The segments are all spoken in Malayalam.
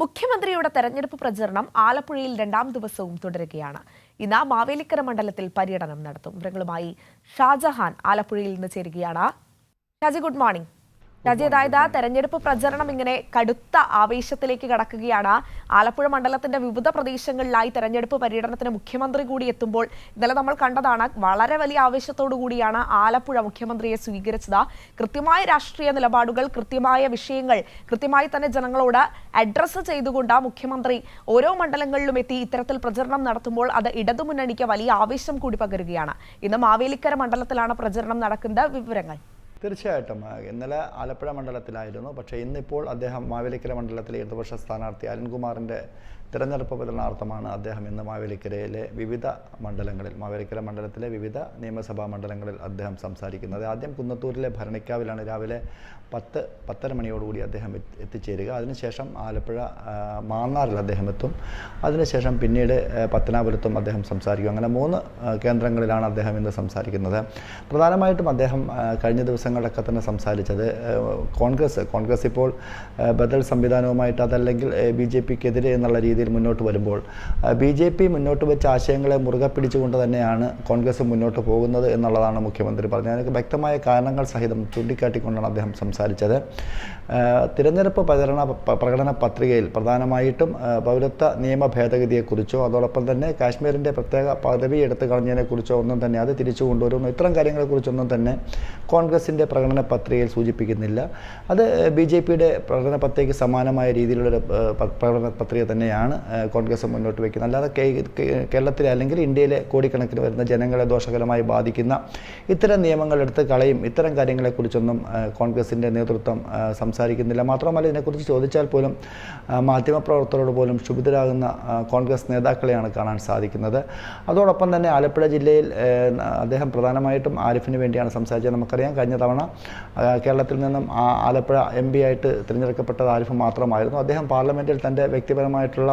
മുഖ്യമന്ത്രിയുടെ തെരഞ്ഞെടുപ്പ് പ്രചരണം ആലപ്പുഴയിൽ രണ്ടാം ദിവസവും തുടരുകയാണ്. ഇന്ന് മാവേലിക്കര മണ്ഡലത്തിൽ പര്യടനം നടത്തും. വിവരങ്ങളുമായി ഷാജഹാൻ ആലപ്പുഴയിൽ നിന്ന് ചേരുകയാണ്. ഷാജി ഗുഡ് മോർണിംഗ് ഷാജി അതായത് തെരഞ്ഞെടുപ്പ് പ്രചരണം ഇങ്ങനെ കടുത്ത ആവേശത്തിലേക്ക് കടക്കുകയാണ്. ആലപ്പുഴ മണ്ഡലത്തിന്റെ വിവിധ പ്രദേശങ്ങളിലായി തെരഞ്ഞെടുപ്പ് പര്യടനത്തിന് മുഖ്യമന്ത്രി കൂടി എത്തുമ്പോൾ ഇന്നലെ നമ്മൾ കണ്ടതാണ് വളരെ വലിയ ആവേശത്തോടു കൂടിയാണ് ആലപ്പുഴ മുഖ്യമന്ത്രിയെ സ്വീകരിച്ചത്. കൃത്യമായ രാഷ്ട്രീയ നിലപാടുകൾ കൃത്യമായ വിഷയങ്ങൾ കൃത്യമായി തന്നെ ജനങ്ങളോട് അഡ്രസ്സ് ചെയ്തുകൊണ്ട് മുഖ്യമന്ത്രി ഓരോ മണ്ഡലങ്ങളിലും എത്തി ഇത്തരത്തിൽ പ്രചരണം നടത്തുമ്പോൾ അത് ഇടതുമുന്നണിക്ക് വലിയ ആവേശം കൂടി പകരുകയാണ്. ഇന്ന് മാവേലിക്കര മണ്ഡലത്തിലാണ് പ്രചരണം നടക്കുന്നത്. വിവരങ്ങൾ. തീർച്ചയായിട്ടും. ഇന്നലെ ആലപ്പുഴ മണ്ഡലത്തിലായിരുന്നു. പക്ഷേ ഇന്നിപ്പോൾ അദ്ദേഹം മാവേലിക്കര മണ്ഡലത്തിലെ ഇടതുപക്ഷ സ്ഥാനാർത്ഥി അരുൺകുമാറിന്റെ തിരഞ്ഞെടുപ്പ് പ്രചരണാർത്ഥമാണ് അദ്ദേഹം ഇന്ന് മാവേലിക്കരയിലെ വിവിധ മണ്ഡലങ്ങളിൽ മാവേലിക്കര മണ്ഡലത്തിലെ വിവിധ നിയമസഭാ മണ്ഡലങ്ങളിൽ അദ്ദേഹം സംസാരിക്കുന്നത്. ആദ്യം കുന്നത്തൂരിലെ ഭരണിക്കാവിലാണ് രാവിലെ പത്ത് പത്തര മണിയോടുകൂടി അദ്ദേഹം എത്തിച്ചേരുക. അതിനുശേഷം ആലപ്പുഴ മാന്നാറിൽ അദ്ദേഹം എത്തും. അതിനുശേഷം പിന്നീട് പത്തനാപുരത്തും അദ്ദേഹം സംസാരിക്കും. അങ്ങനെ മൂന്ന് കേന്ദ്രങ്ങളിലാണ് അദ്ദേഹം ഇന്ന് സംസാരിക്കുന്നത്. പ്രധാനമായിട്ടും അദ്ദേഹം കഴിഞ്ഞ ദിവസങ്ങളിലൊക്കെ തന്നെ സംസാരിച്ചത് കോൺഗ്രസ് കോൺഗ്രസ് ഇപ്പോൾ ബദൽ സംവിധാനവുമായിട്ട് അതല്ലെങ്കിൽ ബി ജെ പിക്കെതിരെ എന്നുള്ള രീതിയിൽ മുന്നോട്ട് വരുമ്പോൾ ബി ജെ പി മുന്നോട്ട് വെച്ച ആശയങ്ങളെ മുറുകെ പിടിച്ചുകൊണ്ട് തന്നെയാണ് കോൺഗ്രസ് മുന്നോട്ട് പോകുന്നത് എന്നുള്ളതാണ് മുഖ്യമന്ത്രി പറഞ്ഞത്. അതിനൊക്കെ വ്യക്തമായ കാരണങ്ങൾ സഹിതം ചൂണ്ടിക്കാട്ടിക്കൊണ്ടാണ് അദ്ദേഹം സംസാരിച്ചത്. തിരഞ്ഞെടുപ്പ് പ്രചരണ പ്രകടന പത്രികയിൽ പ്രധാനമായിട്ടും പൗരത്വ നിയമ ഭേദഗതിയെക്കുറിച്ചോ അതോടൊപ്പം തന്നെ കാശ്മീരിന്റെ പ്രത്യേക പദവി എടുത്തു കളഞ്ഞതിനെക്കുറിച്ചോ ഒന്നും തന്നെ അത് തിരിച്ചു കൊണ്ടുവരുന്നു. ഇത്തരം കാര്യങ്ങളെക്കുറിച്ചൊന്നും തന്നെ കോൺഗ്രസിന്റെ പ്രകടന പത്രികയിൽ സൂചിപ്പിക്കുന്നില്ല. അത് ബി ജെ പിയുടെ പ്രകടന പത്രികയ്ക്ക് സമാനമായ പ- പ്രകടന പത്രിക തന്നെയാണ്. ഏഹ്, കോൺഗ്രസ് മുന്നോട്ട് വയ്ക്കുന്നത്. അല്ലാതെ കേരളത്തിലെ അല്ലെങ്കിൽ ഇന്ത്യയിലെ കോടിക്കണക്കിന് വരുന്ന ജനങ്ങളെ ദോഷകരമായി ബാധിക്കുന്ന ഇത്തരം നിയമങ്ങൾ എടുത്ത് കളയും ഇത്തരം കാര്യങ്ങളെക്കുറിച്ചൊന്നും കോൺഗ്രസിന്റെ നേതൃത്വം സംസാരിക്കുന്നില്ല. മാത്രമല്ല ഇതിനെക്കുറിച്ച് ചോദിച്ചാൽ പോലും മാധ്യമപ്രവർത്തകരോട് പോലും ക്ഷുഭിതരാകുന്ന കോൺഗ്രസ് നേതാക്കളെയാണ് കാണാൻ സാധിക്കുന്നത്. അതോടൊപ്പം തന്നെ ആലപ്പുഴ ജില്ലയിൽ അദ്ദേഹം പ്രധാനമായിട്ടും ആരിഫിന് വേണ്ടിയാണ് സംസാരിച്ചത്. നമുക്കറിയാം കഴിഞ്ഞ തവണ കേരളത്തിൽ നിന്നും ആലപ്പുഴ എം പി ആയിട്ട് തിരഞ്ഞെടുക്കപ്പെട്ടത് ആരിഫ് മാത്രമായിരുന്നു. അദ്ദേഹം പാർലമെന്റിൽ തന്റെ വ്യക്തിപരമായിട്ടുള്ള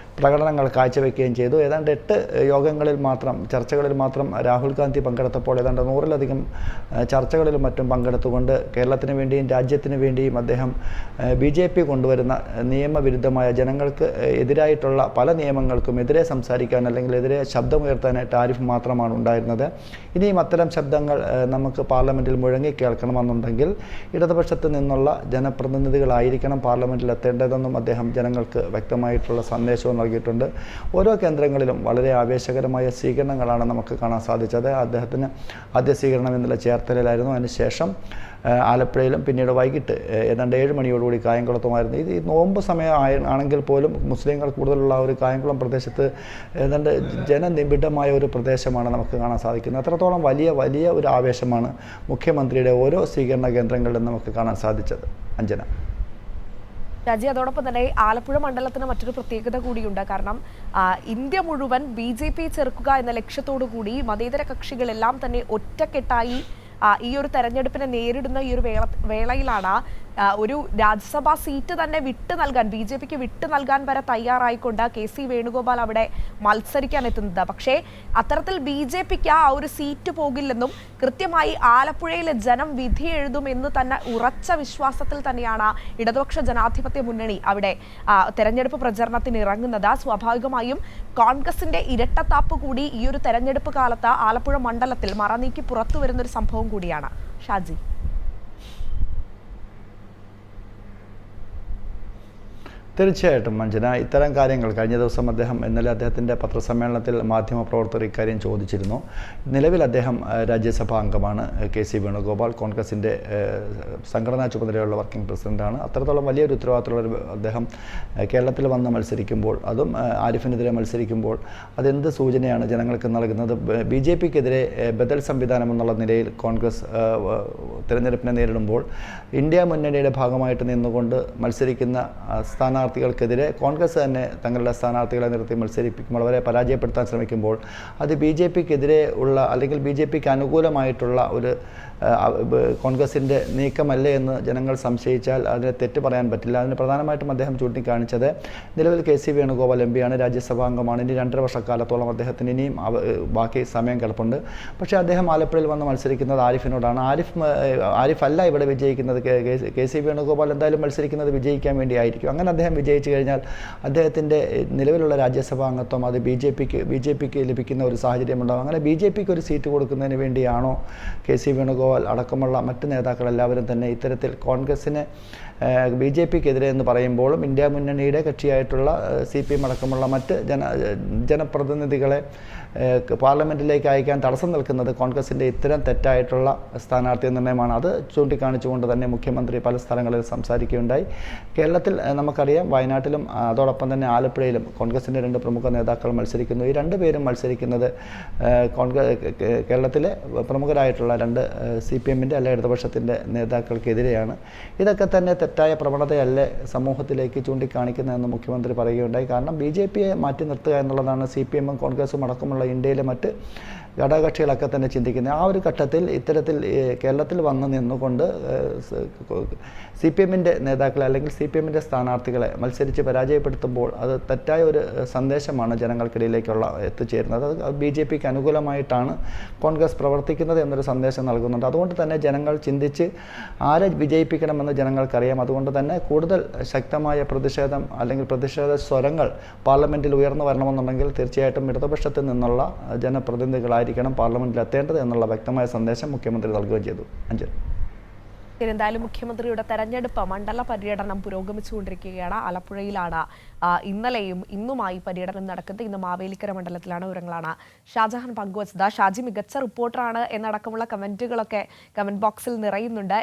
പ്രകടനങ്ങൾ കാഴ്ചവെക്കുകയും ചെയ്തു. ഏതാണ്ട് എട്ട് യോഗങ്ങളിൽ മാത്രം ചർച്ചകളിൽ മാത്രം രാഹുൽ ഗാന്ധി പങ്കെടുത്തപ്പോൾ ഏതാണ്ട് നൂറിലധികം ചർച്ചകളിലും മറ്റും പങ്കെടുത്തുകൊണ്ട് കേരളത്തിന് വേണ്ടിയും രാജ്യത്തിന് വേണ്ടിയും അദ്ദേഹം ബി ജെ പി കൊണ്ടുവരുന്ന നിയമവിരുദ്ധമായ ജനങ്ങൾക്ക് എതിരായിട്ടുള്ള പല നിയമങ്ങൾക്കും എതിരെ സംസാരിക്കാൻ അല്ലെങ്കിൽ എതിരെ ശബ്ദമുയർത്താനായിട്ട് ആരിഫ് മാത്രമാണ് ഉണ്ടായിരുന്നത്. ഇനിയും അത്തരം ശബ്ദങ്ങൾ നമുക്ക് പാർലമെന്റിൽ മുഴങ്ങി കേൾക്കണമെന്നുണ്ടെങ്കിൽ ഇടതുപക്ഷത്ത് നിന്നുള്ള ജനപ്രതിനിധികളായിരിക്കണം പാർലമെന്റിൽ എത്തേണ്ടതെന്നും അദ്ദേഹം ജനങ്ങൾക്ക് വ്യക്തമായിട്ടുള്ള സന്ദേശവും നൽകിയിട്ടുണ്ട്. ഓരോ കേന്ദ്രങ്ങളിലും വളരെ ആവേശകരമായ സ്വീകരണങ്ങളാണ് നമുക്ക് കാണാൻ സാധിച്ചത്. അദ്ദേഹത്തിന് ആദ്യ സ്വീകരണം എന്നുള്ള ചേർത്തലയിലായിരുന്നു. അതിനുശേഷം ആലപ്പുഴയിലും പിന്നീട് വൈകിട്ട് ഏതാണ്ട് ഏഴ് മണിയോടുകൂടി കായംകുളത്തുമായിരുന്നു. ഇത് ഈ നോമ്പ് സമയം ആണെങ്കിൽ പോലും മുസ്ലിങ്ങൾ കൂടുതലുള്ള ഒരു കായംകുളം പ്രദേശത്ത് ഏതാണ്ട് ജനനിബിഡമായ ഒരു പ്രദേശമാണ് നമുക്ക് കാണാൻ സാധിക്കുന്നത്. അത്രത്തോളം വലിയ വലിയ ഒരു ആവേശമാണ് മുഖ്യമന്ത്രിയുടെ ഓരോ സ്വീകരണ കേന്ദ്രങ്ങളിലും നമുക്ക് കാണാൻ സാധിച്ചത്. അഞ്ജന. രാജി. അതോടൊപ്പം തന്നെ ആലപ്പുഴ മണ്ഡലത്തിന് മറ്റൊരു പ്രത്യേകത കൂടിയുണ്ട്. കാരണം ഇന്ത്യ മുഴുവൻ ബി ജെ പി ചെറുക്കുക എന്ന ലക്ഷ്യത്തോടു കൂടി മതേതര കക്ഷികളെല്ലാം തന്നെ ഒറ്റക്കെട്ടായി ഈ ഒരു തെരഞ്ഞെടുപ്പിനെ നേരിടുന്ന ഈ ഒരു വേള വേളയിലാണ് ഒരു രാജ്യസഭാ സീറ്റ് തന്നെ വിട്ടു നൽകാൻ ബി ജെ പിക്ക് വിട്ടു നൽകാൻ വരെ തയ്യാറായിക്കൊണ്ട് കെ സി വേണുഗോപാൽ അവിടെ മത്സരിക്കാൻ എത്തുന്നത്. പക്ഷേ അത്തരത്തിൽ ബി ജെ പിക്ക് ആ ഒരു സീറ്റ് പോകില്ലെന്നും കൃത്യമായി ആലപ്പുഴയിലെ ജനം വിധി എഴുതുമെന്ന് തന്നെ ഉറച്ച വിശ്വാസത്തിൽ തന്നെയാണ് ഇടതുപക്ഷ ജനാധിപത്യ മുന്നണി അവിടെ തെരഞ്ഞെടുപ്പ് പ്രചരണത്തിന് ഇറങ്ങുന്നത്. സ്വാഭാവികമായും കോൺഗ്രസിന്റെ ഇരട്ടത്താപ്പ് കൂടി ഈ ഒരു തെരഞ്ഞെടുപ്പ് കാലത്ത് ആലപ്പുഴ മണ്ഡലത്തിൽ മറനീക്കി പുറത്തു വരുന്ന ഒരു സംഭവം കൂടിയാണ്. ഷാജി. തീർച്ചയായിട്ടും മഞ്ജന. ഇത്തരം കാര്യങ്ങൾ കഴിഞ്ഞ ദിവസം അദ്ദേഹം ഇന്നലെ അദ്ദേഹത്തിന്റെ പത്രസമ്മേളനത്തിൽ മാധ്യമപ്രവർത്തകർ ഇക്കാര്യം ചോദിച്ചിരുന്നു. നിലവിൽ അദ്ദേഹം രാജ്യസഭാ അംഗമാണ് കെ സി വേണുഗോപാൽ. കോൺഗ്രസിന്റെ സംഘടനാ ചുമതലയുള്ള വർക്കിംഗ് പ്രസിഡന്റാണ് അത്രത്തോളം വലിയൊരു ഉത്തരവാദിത്തമുള്ള അദ്ദേഹം കേരളത്തിൽ വന്ന് മത്സരിക്കുമ്പോൾ അതും ആരിഫിനെതിരെ മത്സരിക്കുമ്പോൾ അതെന്ത് സൂചനയാണ് ജനങ്ങൾക്ക് നൽകുന്നത്? ബി ജെ പിക്കെതിരെ ബദൽ സംവിധാനം എന്നുള്ള നിലയിൽ കോൺഗ്രസ് തിരഞ്ഞെടുപ്പിനെ നേരിടുമ്പോൾ ഇന്ത്യ മുന്നണിയുടെ ഭാഗമായിട്ട് നിന്നുകൊണ്ട് മത്സരിക്കുന്ന ആ, സ്ഥാനാർത്ഥികൾക്കെതിരെ കോൺഗ്രസ് തന്നെ തങ്ങളുടെ സ്ഥാനാർത്ഥികളെ നിർത്തി മത്സരിപ്പിക്കുമ്പോൾ അവരെ പരാജയപ്പെടുത്താൻ ശ്രമിക്കുമ്പോൾ അത് ബി ജെ പിക്കെതിരെ ഉള്ള അല്ലെങ്കിൽ ബി ജെ പിക്ക് അനുകൂലമായിട്ടുള്ള ഒരു കോൺഗ്രസിന്റെ നീക്കമല്ലേ എന്ന് ജനങ്ങൾ സംശയിച്ചാൽ അതിനെ തെറ്റ് പറയാൻ പറ്റില്ല. അതിന് പ്രധാനമായിട്ടും അദ്ദേഹം ചൂണ്ടിക്കാണിച്ചത് നിലവിൽ കെ സി വേണുഗോപാൽ എം പിയാണ് രാജ്യസഭാംഗമാണ്. ഇനി രണ്ടര വർഷക്കാലത്തോളം അദ്ദേഹത്തിന് ഇനിയും ബാക്കി സമയം കിടപ്പുണ്ട്. പക്ഷേ അദ്ദേഹം ആലപ്പുഴയിൽ വന്ന് മത്സരിക്കുന്നത് ആരിഫിനോടാണ്. ആരിഫ് ആരിഫ് അല്ല ഇവിടെ വിജയിക്കുന്നത്. കെ സി വേണുഗോപാൽ എന്തായാലും മത്സരിക്കുന്നത് വിജയിക്കാൻ വേണ്ടിയായിരിക്കും. അങ്ങനെ അദ്ദേഹം വിജയിച്ചു കഴിഞ്ഞാൽ അദ്ദേഹത്തിന്റെ നിലവിലുള്ള രാജ്യസഭാ അംഗത്വം അത് ബി ജെ പിക്ക് ബി ജെ പിക്ക് ലഭിക്കുന്ന ഒരു സാഹചര്യമുണ്ടാകും അങ്ങനെ ബി ജെ പിക്ക് ഒരു സീറ്റ് കൊടുക്കുന്നതിന് വേണ്ടിയാണോ കെ സി വേണുഗോപാൽ അടക്കമുള്ള മറ്റ് നേതാക്കളെല്ലാവരും തന്നെ ഇത്തരത്തിൽ കോൺഗ്രസിന് ബി ജെ പിക്കെതിരെ എന്ന് പറയുമ്പോഴും ഇന്ത്യ മുന്നണിയുടെ കക്ഷിയായിട്ടുള്ള സി പി എം അടക്കമുള്ള മറ്റ് ജന ജനപ്രതിനിധികളെ പാർലമെന്റിലേക്ക് അയക്കാൻ തടസ്സം നിൽക്കുന്നത് കോൺഗ്രസിന്റെ ഇത്തരം തെറ്റായിട്ടുള്ള സ്ഥാനാർത്ഥി നിർണയമാണ് അത് ചൂണ്ടിക്കാണിച്ചുകൊണ്ട് തന്നെ മുഖ്യമന്ത്രി പല സ്ഥലങ്ങളിൽ സംസാരിക്കുകയുണ്ടായി. കേരളത്തിൽ നമുക്കറിയാം വയനാട്ടിലും അതോടൊപ്പം തന്നെ ആലപ്പുഴയിലും കോൺഗ്രസിന്റെ രണ്ട് പ്രമുഖ നേതാക്കൾ മത്സരിക്കുന്നു. ഈ രണ്ട് പേരും മത്സരിക്കുന്നത് കോൺഗ്രസ് കേരളത്തിലെ പ്രമുഖരായിട്ടുള്ള രണ്ട് സി പി എമ്മിന്റെ അല്ല ഇടതുപക്ഷത്തിന്റെ നേതാക്കൾക്കെതിരെയാണ്. ഇതൊക്കെ തന്നെ തെറ്റായ പ്രവണതയല്ലേ സമൂഹത്തിലേക്ക് ചൂണ്ടിക്കാണിക്കുന്നതെന്ന് മുഖ്യമന്ത്രി പറയുകയുണ്ടായി. കാരണം ബി ജെ പിയെ മാറ്റി നിർത്തുക എന്നുള്ളതാണ് സി പി എമ്മും കോൺഗ്രസും അടക്കമുള്ള ഇന്ത്യയിലെ മറ്റ് ഘടകകക്ഷികളൊക്കെ തന്നെ ചിന്തിക്കുന്നത് ആ ഒരു ഘട്ടത്തിൽ ഇത്തരത്തിൽ കേരളത്തിൽ വന്ന് നിന്നുകൊണ്ട് സി പി എമ്മിന്റെ നേതാക്കളെ അല്ലെങ്കിൽ സി പി എമ്മിന്റെ സ്ഥാനാർത്ഥികളെ മത്സരിച്ച് പരാജയപ്പെടുത്തുമ്പോൾ അത് തെറ്റായ ഒരു സന്ദേശമാണ് ജനങ്ങൾക്കിടയിലേക്കുള്ള എത്തിച്ചേരുന്നത്. അത് ബി ജെ പിക്ക് അനുകൂലമായിട്ടാണ് കോൺഗ്രസ് പ്രവർത്തിക്കുന്നത് എന്നൊരു സന്ദേശം നൽകുന്നുണ്ട്. അതുകൊണ്ട് തന്നെ ജനങ്ങൾ ചിന്തിച്ച് ആരെ വിജയിപ്പിക്കണമെന്ന് ജനങ്ങൾക്കറിയാം. അതുകൊണ്ട് തന്നെ കൂടുതൽ ശക്തമായ പ്രതിഷേധം അല്ലെങ്കിൽ പ്രതിഷേധ സ്വരങ്ങൾ പാർലമെന്റിൽ ഉയർന്നു വരണമെന്നുണ്ടെങ്കിൽ തീർച്ചയായിട്ടും ഇടതുപക്ഷത്തിൽ നിന്നുള്ള ജനപ്രതിനിധികളായിരിക്കണം പാർലമെന്റിൽ എത്തേണ്ടത് എന്നുള്ള വ്യക്തമായ സന്ദേശം മുഖ്യമന്ത്രി നൽകുകയും ചെയ്തു. അഞ്ചൽ. എന്തായാലും മുഖ്യമന്ത്രിയുടെ തെരഞ്ഞെടുപ്പ് മണ്ഡല പര്യടനം പുരോഗമിച്ചുകൊണ്ടിരിക്കുകയാണ്. ആലപ്പുഴയിലാണ്. ഇന്നലെയും ഇന്നുമായി പര്യടനം നടക്കുന്നത് ഇന്ന് മാവേലിക്കര മണ്ഡലത്തിലാണ് വിവരങ്ങളാണ്. ഷാജഹാൻ പങ്കുവച്ചത്. ഷാജി മികച്ച റിപ്പോർട്ടറാണ് എന്നടക്കമുള്ള കമന്റുകളൊക്കെ കമന്റ് ബോക്സിൽ നിറയുന്നുണ്ട്.